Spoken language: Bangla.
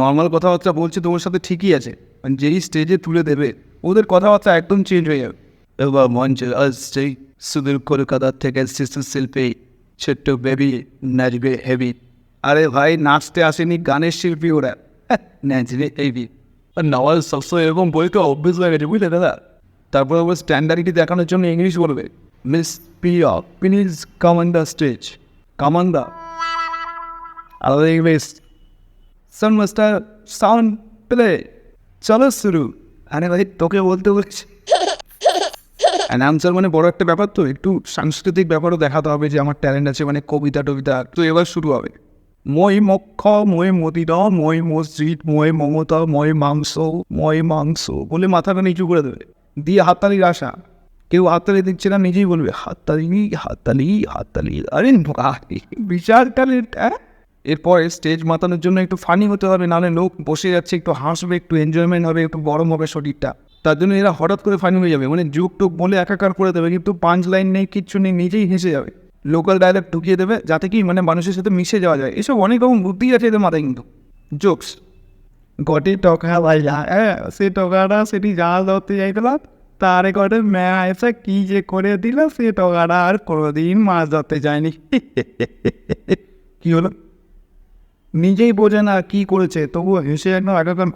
নর্মাল কথাবার্তা বলছে তোমার সাথে ঠিকই আছে। মানে যেই স্টেজে তুলে দেবে ওদের কথাবার্তা একদম চেঞ্জ হয়ে যাবে। এবার মঞ্চে আসছে সুদূর কলকাতা থেকে শিশু শিল্পী ছোট্ট বেবি নাচবে হেভি আরে ভাই নাচতে আসেনি গানের শিল্পী ওরা। হ্যাঁ, নাচবে হেভি নওয়াজ সবসময় এরকম বইটা অভ্যেস হয়ে গেছে বুঝলে দাদা? তারপর আবার স্ট্যান্ডার্ডিটি দেখানোর জন্য ইংলিশ বলবে। Miss Piya please come on the stage come on the আলাদা English song master sound play চলো শুরু আরে ভাই, তোকে বলতে বলছি। অ্যানাউন্সার মানে বড় একটা ব্যাপার তো, একটু সাংস্কৃতিক ব্যাপারও দেখাতে হবে যে আমার ট্যালেন্ট আছে মানে কবিতা টবিতা। তো এবার শুরু হবে। মই মক্ষ, মই মদিরা মই মসজিদ, মই মমতা, মই মাংস মই মাংস বলে মাথাটা নিচু করে দেবে। দিয়ে হাততালির আশা। কেউ হাততালি দিচ্ছে না, নিজেই বলবে, হাততালি হাততালি হাততালি। আরে বিশাল ট্যালেন্ট হ্যাঁ? এরপরে স্টেজ মাতানোর জন্য একটু ফানি হতে হবে, নাহলে লোক বসে যাচ্ছে, একটু হাসবে, একটু এনজয়মেন্ট হবে, একটু গরম হবে শরীরটা। তার জন্য এরা হঠাৎ করে ফানি হয়ে যাবে মানে যুগ টুক বলে একাকার করে দেবে, কিন্তু পাঁচ লাইন নেই, কিচ্ছু নেই, নিজেই হেসে যাবে। লোকাল ডায়লগ ঢুকিয়ে দেবে, যাতে কি মানে মানুষের সাথে মিশে যাওয়া যায়। এসব অনেক রকম বুদ্ধি আছে এদের মাথায় কিন্তু। জোকস গটে টকা ভাই হ্যাঁ সে টকাটা সেটি জাল ধরতে যাইছিলাম তারে করে ম্যা এসে কি যে করে দিল, সে টকাটা আর কোনোদিন মাছ ধরতে যায়নি। কি হলো? নিজেই বোঝে না কী করেছে তবুও হেসে একদম একাকার